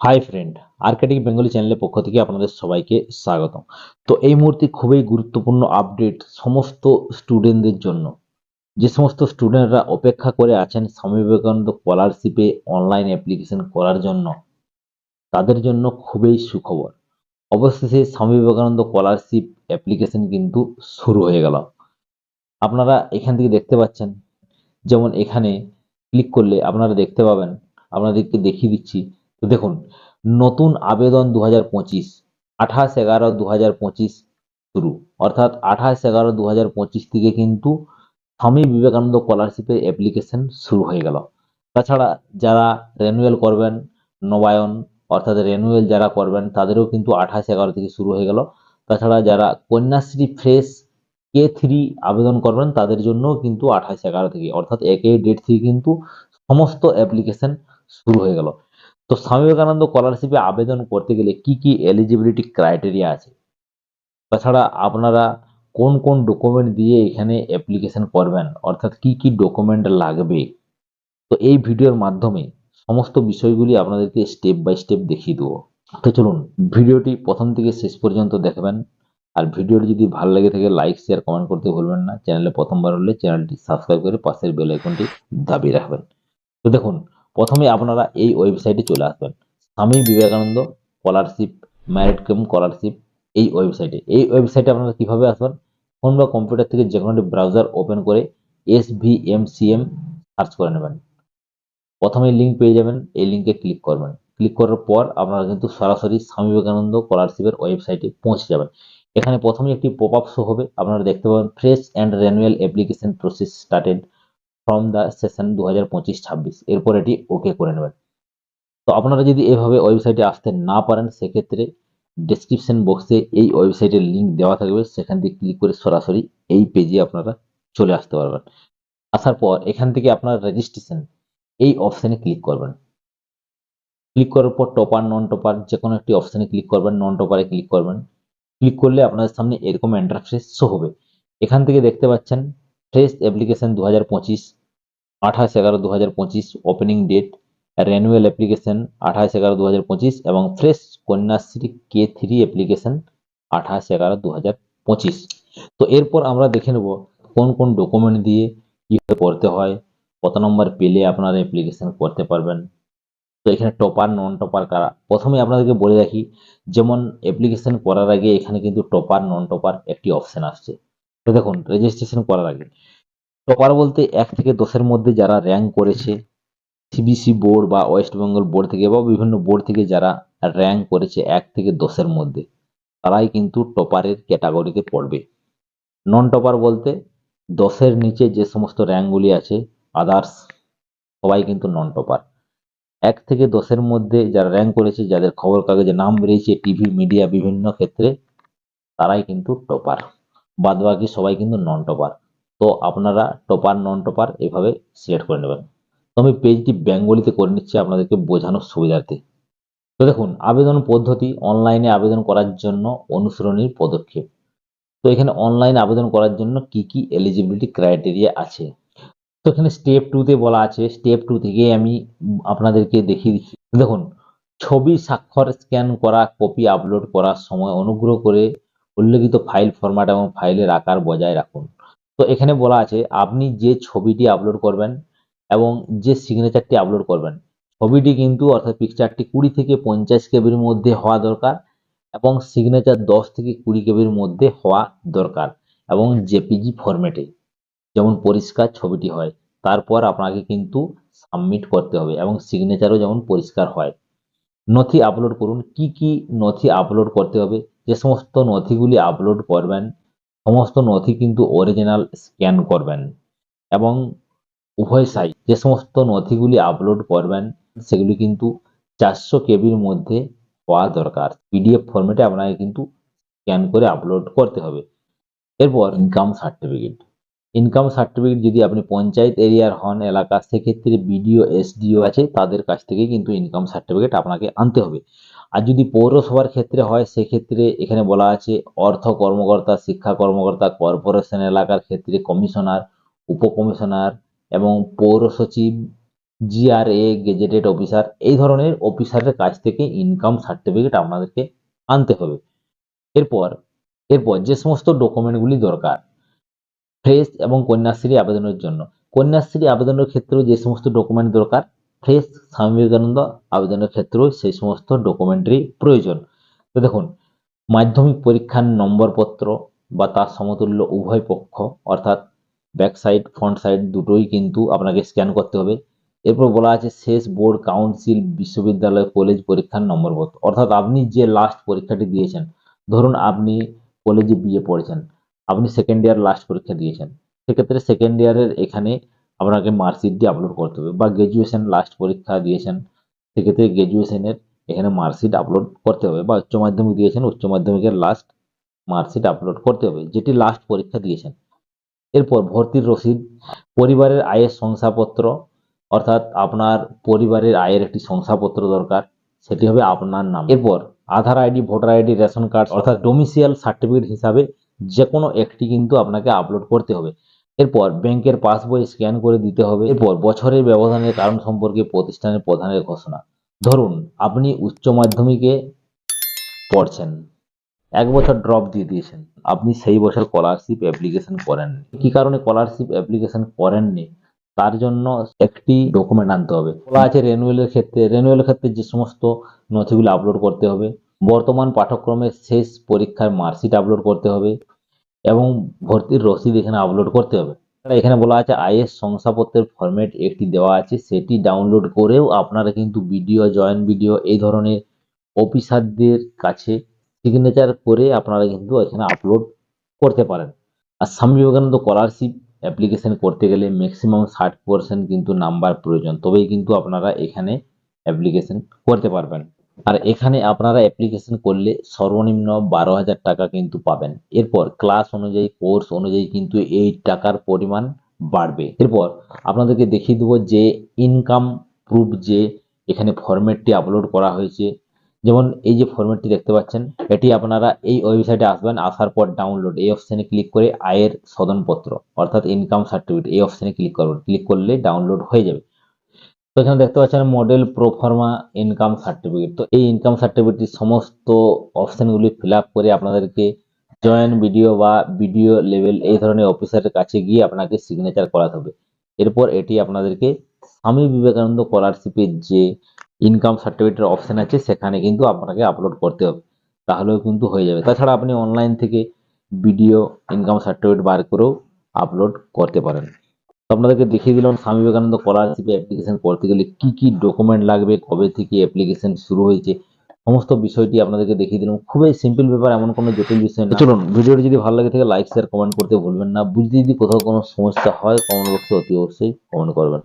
Hi friend Arctic Bengali চ্যানেলের পক্ষ থেকে আপনাদের সবাইকে স্বাগত তো এই মুহূর্তে খুবই গুরুত্বপূর্ণ আপডেট সমস্ত স্টুডেন্টদের জন্য। যে সমস্ত স্টুডেন্টরা অপেক্ষা করে আছেন স্বামী বিবেকানন্দ স্কলারশিপে অনলাইন অ্যাপ্লিকেশন করার জন্য, তাদের জন্য খুবই সুখবর। অবশেষে স্বামী বিবেকানন্দ স্কলারশিপ অ্যাপ্লিকেশন কিন্তু শুরু হয়ে গেল। আপনারা এখান থেকে দেখতে পাচ্ছেন, যেমন এখানে ক্লিক করলে আপনারা দেখতে পাবেন, আপনাদেরকে দেখিয়ে দিচ্ছি। তো দেখুন, নতুন আবেদন দু হাজার পঁচিশ, আঠাশ এগারো দু হাজার পঁচিশ শুরু। অর্থাৎ আঠাশ এগারো দু হাজার পঁচিশ থেকে কিন্তু স্বামী বিবেকানন্দ স্কলারশিপের অ্যাপ্লিকেশন শুরু হয়ে গেল। তাছাড়া যারা রেনুয়েল করবেন, নবায়ন অর্থাৎ রেনুয়েল যারা করবেন, তাদেরও কিন্তু আঠাশ এগারো থেকে শুরু হয়ে গেল। তাছাড়া যারা কন্যাশ্রী ফ্রেশ কে থ্রি আবেদন করবেন, তাদের জন্যও কিন্তু আঠাশ এগারো থেকে, অর্থাৎ এক ডেট থেকে কিন্তু সমস্ত অ্যাপ্লিকেশন শুরু হয়ে গেল। তো স্বামী বিবেকানন্দ স্কলারশিপে আবেদন করতে গেলে কি কি এলিজিবিলিটি ক্রাইটেরিয়া আছে? তাছাড়া আপনারা কোন কোন ডকুমেন্ট দিয়ে এখানে অ্যাপ্লিকেশন করবেন? অর্থাৎ কি কি ডকুমেন্ট লাগবে? তো এই ভিডিওর মাধ্যমে সমস্ত বিষয়গুলি আপনাদেরকে স্টেপ বাই স্টেপ দেখিয়ে দেবো। তো চলুন, ভিডিওটি প্রথম থেকে শেষ পর্যন্ত দেখবেন। আর ভিডিওটি যদি ভালো লেগে থাকে লাইক শেয়ার কমেন্ট করতে ভুলবেন না। চ্যানেলে প্রথমবার হলে চ্যানেলটি সাবস্ক্রাইব করে পাশের বেল আইকনটি দাবিয়ে রাখবেন। তো দেখুন প্রথমে আপনারা এই ওয়েবসাইটে চলে আসবেন। Swami Vivekananda scholarship merit cum scholarship এই ওয়েবসাইটে এই ওয়েবসাইটে আপনারা কীভাবে আসবেন? ফোন বা কম্পিউটার থেকে যে কোনো একটি ব্রাউজার ওপেন করে S V M C M search করে নেবেন। প্রথমে লিঙ্ক পেয়ে যাবেন, এই লিঙ্কে ক্লিক করবেন। ক্লিক করার পর আপনারা কিন্তু সরাসরি স্বামী বিবেকানন্দ স্কলারশিপের ওয়েবসাইটে পৌঁছে যাবেন। এখানে প্রথমে একটি পপ আপ শো হবে, আপনারা দেখতে পাবেন fresh and renewal application process started from the session দু হাজার পঁচিশ ছাব্বিশ, এরপর এটি ওকে করে নেবেন। তো আপনারা যদি এভাবে ওয়েবসাইটে আসতে না পারেন, সেক্ষেত্রে ডেসক্রিপশন বক্সে এই ওয়েবসাইটের লিঙ্ক দেওয়া থাকবে। সেখান থেকে ক্লিক করে সরাসরি এই পেজে আপনারা চলে আসতে পারবেন। আসার পর এখান থেকে আপনার রেজিস্ট্রেশন এই অপশানে ক্লিক করবেন। ক্লিক করার পর টপার নন টপার যে কোনো একটি অপশানে ক্লিক করবেন নন টপারে ক্লিক করবেন। ক্লিক করলে আপনাদের সামনে এরকম ইন্টারফেস শো হবে। এখান থেকে দেখতে পাচ্ছেন ফ্রেশ অ্যাপ্লিকেশন দু হাজার পঁচিশ আঠাশ এগারো দু হাজার পঁচিশ ওপেনিং ডেট রেনুয়েল অ্যাপ্লিকেশন আঠাশ এগারো দু হাজার পঁচিশ এবং fresh Kanyashree K three application আঠাশ এগারো দু হাজার পঁচিশ। তো এরপর আমরা দেখে নেব কোন কোন ডকুমেন্ট দিয়ে কীভাবে করতে হয়, কত নম্বর পেলে আপনারা অ্যাপ্লিকেশন করতে পারবেন। তো এখানে টপার নন টপার কারা, প্রথমে আপনাদেরকে বলে রাখি, যেমন অ্যাপ্লিকেশন করার আগে এখানে কিন্তু টপার নন টপার একটি অপশন আসছে। তো দেখুন রেজিস্ট্রেশন করার আগে টপার বলতে এক থেকে দশের মধ্যে যারা র্যাঙ্ক করেছে সিবিসি বোর্ড বা ওয়েস্ট বেঙ্গল বোর্ড থেকে বা বিভিন্ন বোর্ড থেকে যারা র্যাঙ্ক করেছে এক থেকে দশের মধ্যে, তারাই কিন্তু টপারের ক্যাটাগরিতে পড়বে। নন টপার বলতে দশের নিচে যে সমস্ত র্যাঙ্কগুলি আছে আদার্স সবাই কিন্তু নন টপার এক থেকে দশের মধ্যে যারা র্যাঙ্ক করেছে, যাদের খবর কাগজে নাম বেরিয়েছে টিভি মিডিয়া বিভিন্ন ক্ষেত্রে, তারাই কিন্তু টপার বাদবাকি সবাই কিন্তু নন টপার তো আপনারা টপার নন টপার এভাবে সিলেক্ট করে নেবেন। তো আমি পেজটি বেঙ্গলিতে করে নিচ্ছি আপনাদেরকে বোঝানোর সুবিধার্থে। তো দেখুন, আবেদন পদ্ধতি অনলাইনে আবেদন করার জন্য অনুসরণীর পদক্ষেপ। তো এখানে অনলাইন আবেদন করার জন্য কি কি এলিজিবিলিটি ক্রাইটেরিয়া আছে? তো এখানে স্টেপ টুতে বলা আছে স্টেপ টু থেকে আমি আপনাদেরকে দেখিয়ে দিচ্ছি। দেখুন, ছবি স্বাক্ষর স্ক্যান করা কপি আপলোড করার সময় অনুগ্রহ করে উল্লেখিত ফাইল ফরম্যাট এবং ফাইলের আকার বজায় রাখুন। তো এখানে বলা আছে, আপনি যে ছবিটি আপলোড করবেন এবং যে সিগনেচারটি আপলোড করবেন, ছবিটি কিন্তু অর্থাৎ পিকচারটি কুড়ি থেকে পঞ্চাশ কেবির মধ্যে হওয়া দরকার এবং সিগনেচার দশ থেকে কুড়ি কেবির মধ্যে হওয়া দরকার এবং জেপিজি ফরম্যাটে যেমন পরিষ্কার ছবিটি হয়, তারপর আপনাকে কিন্তু সাবমিট করতে হবে এবং সিগনেচারও যেমন পরিষ্কার হয়। নথি আপলোড করুন, কি কি নথি আপলোড করতে হবে, যে সমস্ত নথিগুলি আপলোড করবেন সমস্ত নথি কিন্তু অরিজিনাল স্ক্যান করবেন এবং উভয় সাইজ যে সমস্ত নথিগুলি আপলোড করবেন, সেগুলি কিন্তু চারশো কেবির মধ্যে হওয়া দরকার। পিডিএফ ফরম্যাটে আপনাকে কিন্তু স্ক্যান করে আপলোড করতে হবে। এরপর ইনকাম সার্টিফিকেট ইনকাম সার্টিফিকেট যদি আপনি পঞ্চায়েত এরিয়ার হন এলাকা সেক্ষেত্রে বিডিও এসডিও আছে, তাদের কাছ থেকে কিন্তু ইনকাম সার্টিফিকেট আপনাকে আনতে হবে। আর যদি পৌরসভার ক্ষেত্রে হয়, সেক্ষেত্রে এখানে বলা আছে অর্থ কর্মকর্তা, শিক্ষা কর্মকর্তা, কর্পোরেশন এলাকার ক্ষেত্রে কমিশনার, উপকমিশনার এবং পৌর সচিব জিআরএ গেজেটেড অফিসার এই ধরনের অফিসারের কাছ থেকে ইনকাম সার্টিফিকেট আপনাদেরকে আনতে হবে। এরপর এরপর যে সমস্ত ডকুমেন্টগুলি দরকার ফ্রেশ এবং কন্যাশ্রী আবেদনের জন্য, কন্যাশ্রী আবেদনের ক্ষেত্রেও যে সমস্ত ডকুমেন্ট দরকার ফ্রেশ স্বামী বিবেকানন্দ আবেদনের ক্ষেত্রেও সেই সমস্ত ডকুমেন্টারি প্রয়োজন। তো দেখুন, মাধ্যমিক পরীক্ষার নম্বরপত্র বা তার সমতুল্য উভয় পক্ষ, অর্থাৎ ব্যাক সাইড ফ্রন্ট সাইড দুটোই কিন্তু আপনাকে স্ক্যান করতে হবে। এরপর বলা আছে শেষ বোর্ড কাউন্সিল বিশ্ববিদ্যালয় কলেজ পরীক্ষার নম্বরপত্র। অর্থাৎ আপনি যে লাস্ট পরীক্ষাটি দিয়েছেন, ধরুন আপনি কলেজে বিয়ে পড়েছেন, আপনি সেকেন্ড ইয়ার লাস্ট পরীক্ষা দিয়েছেন। সেক্ষেত্রে সেকেন্ড ইয়ারের এখানে আপনাকে মার্কশিটটি আপলোড করতে হবে বা গ্র্যাজুয়েশন লাস্ট পরীক্ষা দিয়েছেন, সেক্ষেত্রে গ্র্যাজুয়েশনের এখানে মার্কশিট আপলোড করতে হবে বা উচ্চ মাধ্যমিক দিয়েছেন, উচ্চ মাধ্যমিকের লাস্ট মার্কশিট আপলোড করতে হবে, যেটি লাস্ট পরীক্ষা দিয়েছেন। এরপর ভর্তির রসিদ, পরিবারের আয়ের শংসাপত্র, অর্থাৎ আপনার পরিবারের আয়ের একটি শংসাপত্র দরকার, সেটি হবে আপনার নাম। এরপর Aadhaar ID, voter ID, ration card, অর্থাৎ ডোমিসিয়াল সার্টিফিকেট হিসাবে যে কোনো একটি কিন্তু আপনাকে আপলোড করতে হবে। এরপর ব্যাংকের পাসবই স্ক্যান করে দিতে হবে। এরপর বছরের ব্যবধানের কারণ সম্পর্কে প্রতিষ্ঠানের প্রধানের ঘোষণা। ধরুন, আপনি উচ্চ মাধ্যমিকে পড়ছেন। এক বছর ড্রপ দিয়ে দিয়েছেন। আপনি সেই বছর স্কলারশিপ অ্যাপ্লিকেশন করেননি। কি কারণে স্কলারশিপ অ্যাপ্লিকেশন করেননি? তার জন্য একটি ডকুমেন্ট আনতে হবে। বলা আছে রেনুয়েলের ক্ষেত্রে। রেনুয়েলের ক্ষেত্রে যে সমস্ত নথিগুলো আপলোড করতে হবে। বর্তমান পাঠ্যক্রমের শেষ পরীক্ষার মার্কশিট আপলোড করতে হবে। এবং ভর্তির রসিদ এখানে আপলোড করতে হবে। এখানে বলা আছে, আইএস শংসাপত্রের ফরম্যাট একটি দেওয়া আছে, সেটি ডাউনলোড করেও আপনারা কিন্তু ভিডিও জয়েন্ট ভিডিও এই ধরনের অফিসারদের কাছে সিগনেচার করে আপনারা কিন্তু এখানে আপলোড করতে পারেন। আর স্বামী বিবেকানন্দ স্কলারশিপ অ্যাপ্লিকেশন করতে গেলে ম্যাক্সিমাম ষাট পার্সেন্ট কিন্তু নাম্বার প্রয়োজন, তবেই কিন্তু আপনারা এখানে অ্যাপ্লিকেশন করতে পারবেন। আর এখানে আপনারা অ্যাপ্লিকেশন করলে সর্বনিম্ন বারো হাজার টাকা কিন্তু পাবেন। এরপর ক্লাস অনুযায়ী কোর্স অনুযায়ী কিন্তু এই টাকার পরিমাণ বাড়বে। এরপর আপনাদেরকে দেখিয়ে দেবো যে ইনকাম প্রুফ যে এখানে ফরম্যাটটি আপলোড করা হয়েছে। যেমন এই যে ফরম্যাটটি দেখতে পাচ্ছেন, এটি আপনারা এই ওয়েবসাইটে আসবেন, আসার পর ডাউনলোড এই অপশানে ক্লিক করে আয়ের সদনপত্র, অর্থাৎ ইনকাম সার্টিফিকেট এই অপশানে ক্লিক করবেন। ক্লিক করলে ডাউনলোড হয়ে যাবে। এখানে দেখতে পাচ্ছেন মডেল প্রোফর্মা ইনকাম সার্টিফিকেট তো এই ইনকাম সার্টিফিকেটটি সমস্ত অপশানগুলি ফিল করে আপনাদেরকে জয়েন্ট ভিডিও বা ভিডিও লেভেল এই ধরনের অফিসারের কাছে গিয়ে আপনাকে সিগনেচার করাতে হবে। এরপর এটি আপনাদেরকে স্বামী বিবেকানন্দ স্কলারশিপের যে ইনকাম সার্টিফিকেটের অপশান আছে, সেখানে কিন্তু আপনাকে আপলোড করতে হবে। তাহলেও কিন্তু হয়ে যাবে। তাছাড়া আপনি অনলাইন থেকে ভিডিও ইনকাম সার্টিফিকেট বার করেও আপলোড করতে পারেন। আপনাদেরকে দেখিয়ে দিলাম স্বামী বিবেকানন্দ স্কলারশিপে অ্যাপ্লিকেশন করতে গেলে কি কি ডকুমেন্ট লাগবে কবে থেকে অ্যাপ্লিকেশন শুরু হয়েছে সমস্ত বিষয়টি আপনাদেরকে দেখিয়ে দিলাম। খুবই সিম্পল ব্যাপার এমন কোনো জটিল বিষয় না। চলুন ভিডিওটি যদি ভালো লাগে থাকে লাইক শেয়ার কমেন্ট করতে ভুলবেন না। বুঝতে যদি কোথাও কোনো সমস্যা হয় কমেন্ট বক্সে অতি অবশ্যই কমেন্ট করবেন।